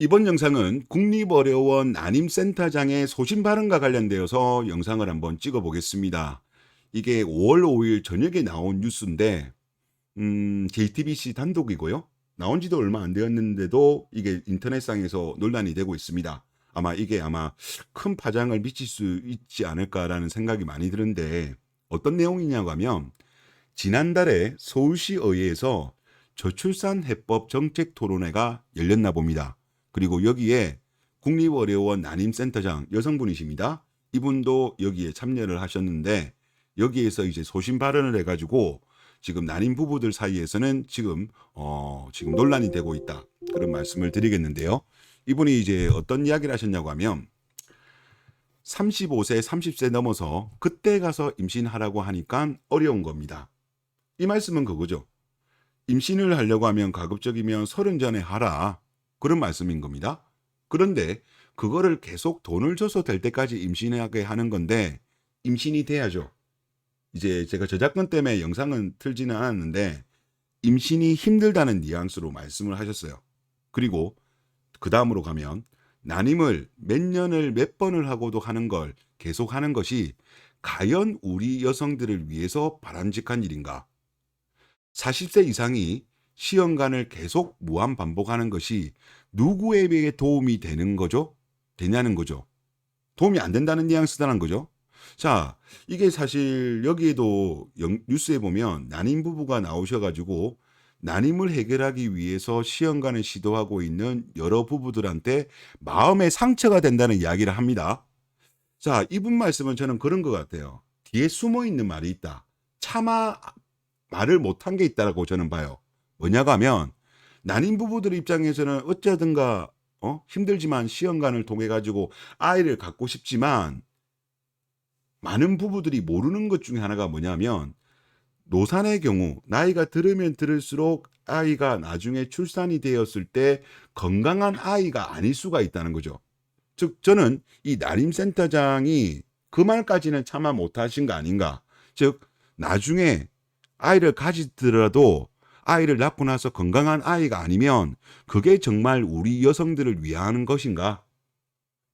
이번 영상은 국립어려원 난임센터장의 소신 발언과 관련되어서 영상을 한번 찍어 보겠습니다. 이게 5월 5일 저녁에 나온 뉴스인데, 음, JTBC 단독이고요. 나온 지도 얼마 안 되었는데도 이게 인터넷상에서 논란이 되고 있습니다. 아마 이게 아마 큰 파장을 미칠 수 있지 않을까라는 생각이 많이 드는데, 어떤 내용이냐고 하면, 지난달에 서울시 의회에서 저출산 해법 정책 토론회가 열렸나 봅니다. 그리고 여기에 국립어려원 난임센터장 여성분이십니다. 이분도 여기에 참여를 하셨는데 여기에서 이제 소신 발언을 해가지고 지금 난임 부부들 사이에서는 지금 어 지금 논란이 되고 있다 그런 말씀을 드리겠는데요. 이분이 이제 어떤 이야기를 하셨냐고 하면 35세, 30세 넘어서 그때 가서 임신하라고 하니까 어려운 겁니다. 이 말씀은 그거죠. 임신을 하려고 하면 가급적이면 서른 전에 하라. 그런 말씀인 겁니다. 그런데 그거를 계속 돈을 줘서 될 때까지 임신하게 하는 건데 임신이 돼야죠. 이제 제가 저작권 때문에 영상은 틀지는 않았는데 임신이 힘들다는 뉘앙스로 말씀을 하셨어요. 그리고 그 다음으로 가면 난임을 몇 년을 몇 번을 하고도 하는 걸 계속 하는 것이 과연 우리 여성들을 위해서 바람직한 일인가? 40세 이상이 시험관을 계속 무한 반복하는 것이 누구에게 도움이 되는 거죠? 되냐는 거죠. 도움이 안 된다는 뉘앙스다는 거죠. 자, 이게 사실 여기에도 영- 뉴스에 보면 난임 부부가 나오셔가지고 난임을 해결하기 위해서 시험관을 시도하고 있는 여러 부부들한테 마음의 상처가 된다는 이야기를 합니다. 자, 이분 말씀은 저는 그런 것 같아요. 뒤에 숨어 있는 말이 있다. 차마 말을 못한 게 있다라고 저는 봐요. 뭐냐고 하면 난임 부부들 입장에서는 어쩌든가 어? 힘들지만 시험관을 통해 가지고 아이를 갖고 싶지만 많은 부부들이 모르는 것 중에 하나가 뭐냐면 노산의 경우 나이가 들으면 들을수록 아이가 나중에 출산이 되었을 때 건강한 아이가 아닐 수가 있다는 거죠. 즉 저는 이 난임센터장이 그 말까지는 차마 못하신 거 아닌가. 즉 나중에 아이를 가지더라도 아이를 낳고 나서 건강한 아이가 아니면 그게 정말 우리 여성들을 위한 것인가?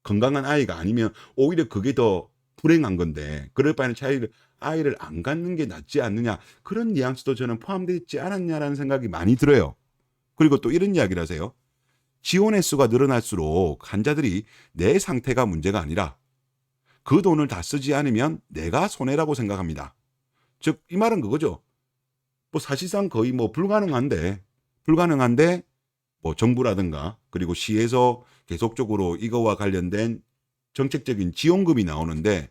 건강한 아이가 아니면 오히려 그게 더 불행한 건데 그럴 바에는 차이를 아이를 안 갖는 게 낫지 않느냐 그런 뉘앙스도 저는 포함되어 있지 않았냐라는 생각이 많이 들어요. 그리고 또 이런 이야기를 하세요. 지원 횟수가 늘어날수록 환자들이 내 상태가 문제가 아니라 그 돈을 다 쓰지 않으면 내가 손해라고 생각합니다. 즉 이 말은 그거죠. 뭐 사실상 거의 뭐 불가능한데 불가능한데 뭐 정부라든가 그리고 시에서 계속적으로 이거와 관련된 정책적인 지원금이 나오는데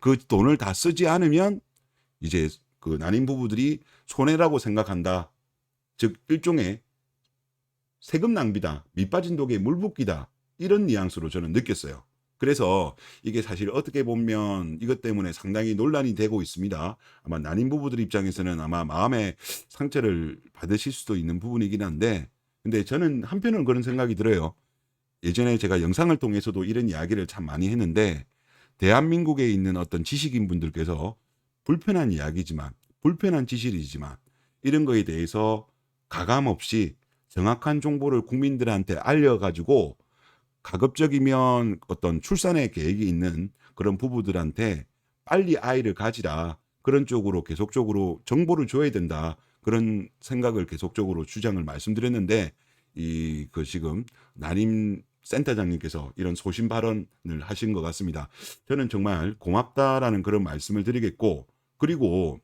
그 돈을 다 쓰지 않으면 이제 그 난임 부부들이 손해라고 생각한다. 즉 일종의 세금 낭비다. 밑빠진 독에 물 붓기다. 이런 뉘앙스로 저는 느꼈어요. 그래서 이게 사실 어떻게 보면 이것 때문에 상당히 논란이 되고 있습니다. 아마 난임 부부들 입장에서는 아마 마음의 상처를 받으실 수도 있는 부분이긴 한데, 근데 저는 한편으로는 그런 생각이 들어요. 예전에 제가 영상을 통해서도 이런 이야기를 참 많이 했는데, 대한민국에 있는 어떤 지식인 분들께서 불편한 이야기지만, 불편한 지식이지만, 이런 거에 대해서 가감 없이 정확한 정보를 국민들한테 알려가지고 가급적이면 어떤 출산의 계획이 있는 그런 부부들한테 빨리 아이를 가지라 그런 쪽으로 계속적으로 정보를 줘야 된다 그런 생각을 계속적으로 주장을 말씀드렸는데 이 그 지금 난임 센터장님께서 이런 소신 발언을 하신 것 같습니다. 저는 정말 고맙다라는 그런 말씀을 드리겠고 그리고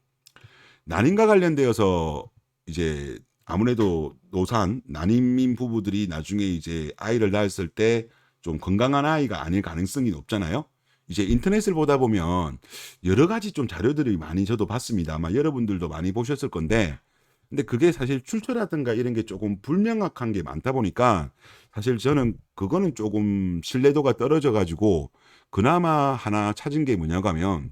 난임과 관련되어서 이제 아무래도 노산 난임인 부부들이 나중에 이제 아이를 낳았을 때 좀 건강한 아이가 아닐 가능성이 높잖아요. 이제 인터넷을 보다 보면 여러 가지 좀 자료들이 많이 저도 봤습니다. 아마 여러분들도 많이 보셨을 건데, 근데 그게 사실 출처라든가 이런 게 조금 불명확한 게 많다 보니까 사실 저는 그거는 조금 신뢰도가 떨어져 가지고 그나마 하나 찾은 게 뭐냐고 하면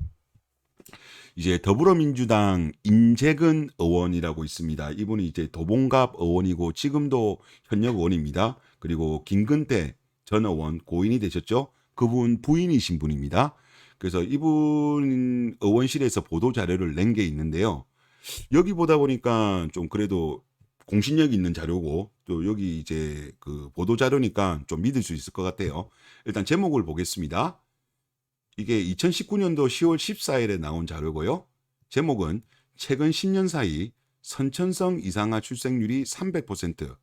이제 더불어민주당 임재근 의원이라고 있습니다. 이분이 이제 도봉갑 의원이고 지금도 현역 의원입니다. 그리고 김근태 전 의원 고인이 되셨죠. 그분 부인이신 분입니다. 그래서 이분 의원실에서 보도 자료를 낸 게 있는데요. 여기 보다 보니까 좀 그래도 공신력 있는 자료고 또 여기 이제 그 보도 자료니까 좀 믿을 수 있을 것 같아요. 일단 제목을 보겠습니다. 이게 2019년도 10월 14일에 나온 자료고요. 제목은 최근 10년 사이 선천성 이상아 출생률이 300%,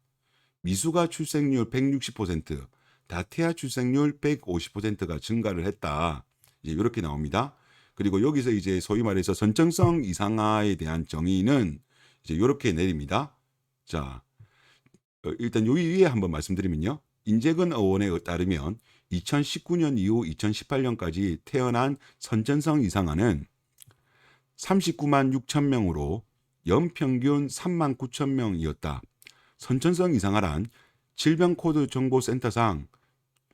미수가 출생률 160%, 다태아 출생률 150%가 증가를 했다. 이제 이렇게 나옵니다. 그리고 여기서 이제 소위 말해서 선천성 이상아에 대한 정의는 이제 이렇게 내립니다. 자, 어, 일단 요 위에 한번 말씀드리면요. 인재근 의원에 따르면 2019년 이후 2018년까지 태어난 선천성 이상아는 39만 6천 명으로 연평균 3만 9천 명이었다. 선천성 이상아란 질병코드 정보센터상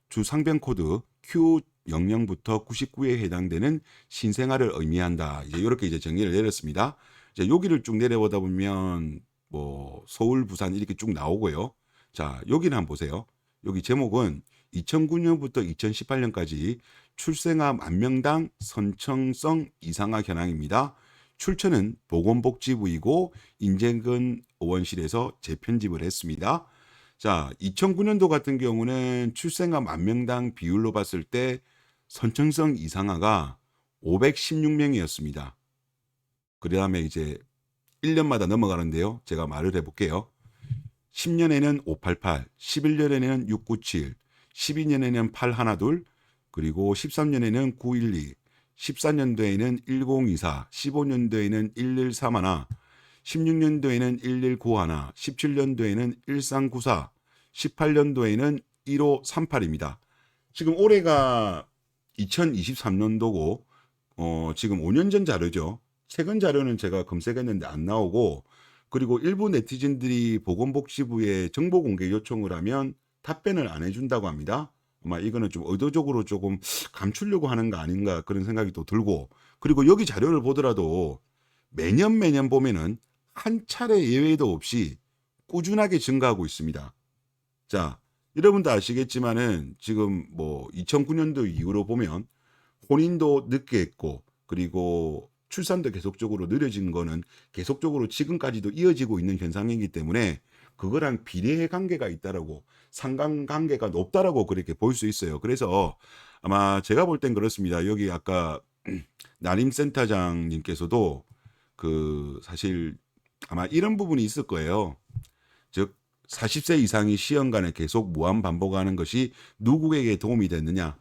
주 상병 코드 Q00부터 99에 해당되는 신생아를 의미한다. 이제 이렇게 이제 정의를 내렸습니다. 이제 여기를 쭉 내려보다 보면 뭐 서울, 부산 이렇게 쭉 나오고요. 자, 여기는 한번 보세요. 여기 제목은 2009년부터 2018년까지 출생아 만 명당 선천성 이상아 현황입니다. 출처는 보건복지부이고 인재근 의원실에서 재편집을 했습니다. 자, 2009년도 같은 경우는 출생아 만 명당 비율로 봤을 때 선천성 이상아가 516명이었습니다. 그 다음에 이제 1년마다 넘어가는데요. 제가 말을 해볼게요. 10년에는 588, 11년에는 697, 12년에는 812, 그리고 13년에는 912, 14년도에는 1024, 15년도에는 1131, 16년도에는 1191, 17년도에는 1394, 18년도에는 1538입니다. 지금 올해가 2023년도고 어, 지금 5년 전 자료죠. 최근 자료는 제가 검색했는데 안 나오고 그리고 일부 네티즌들이 보건복지부에 정보 공개 요청을 하면 답변을 안 해준다고 합니다. 아마 이거는 좀 의도적으로 조금 감추려고 하는 거 아닌가 그런 생각이 또 들고 그리고 여기 자료를 보더라도 매년 매년 보면은 한 차례 예외도 없이 꾸준하게 증가하고 있습니다. 자, 여러분도 아시겠지만은 지금 뭐 2009년도 이후로 보면 혼인도 늦게 했고 그리고 출산도 계속적으로 느려진 거는 계속적으로 지금까지도 이어지고 있는 현상이기 때문에 그거랑 비례 관계가 있다라고 상관 관계가 높다라고 그렇게 볼 수 있어요. 그래서 아마 제가 볼 땐 그렇습니다. 여기 아까 나림 센터장님께서도 그 사실 아마 이런 부분이 있을 거예요. 즉 40세 이상이 시험관에 계속 무한 반복하는 것이 누구에게 도움이 됐느냐?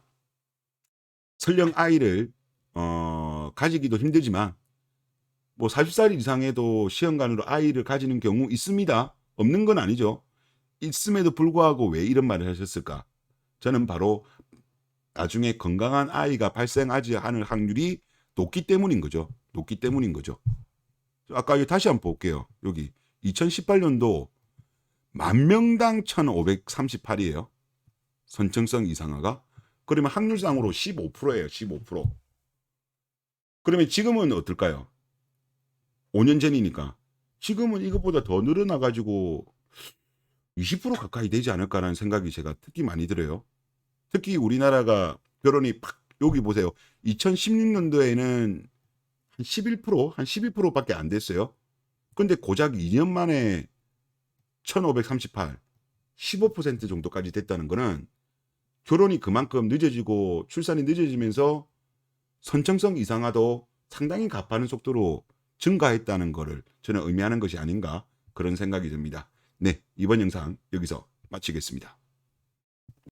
설령 아이를 어, 가지기도 힘들지만 뭐 40살 이상에도 시험관으로 아이를 가지는 경우 있습니다. 없는 건 아니죠. 있음에도 불구하고 왜 이런 말을 하셨을까? 저는 바로 나중에 건강한 아이가 발생하지 않을 확률이 높기 때문인 거죠. 높기 때문인 거죠. 아까 여기 다시 한번 볼게요. 여기 2018년도 만 명당 1,538이에요. 선천성 이상화가. 그러면 확률상으로 15%예요. 15%. 그러면 지금은 어떨까요? 5년 전이니까. 지금은 이것보다 더 늘어나 가지고 20% 가까이 되지 않을까라는 생각이 제가 특히 많이 들어요. 특히 우리나라가 결혼이 팍 여기 보세요. 2016년도에는 한 11%, 한 12%밖에 안 됐어요. 근데 고작 2년 만에 1538, 15% 정도까지 됐다는 거는 결혼이 그만큼 늦어지고 출산이 늦어지면서 선천성 이상화도 상당히 가파른 속도로 증가했다는 것을 저는 의미하는 것이 아닌가 그런 생각이 듭니다. 네, 이번 영상 여기서 마치겠습니다.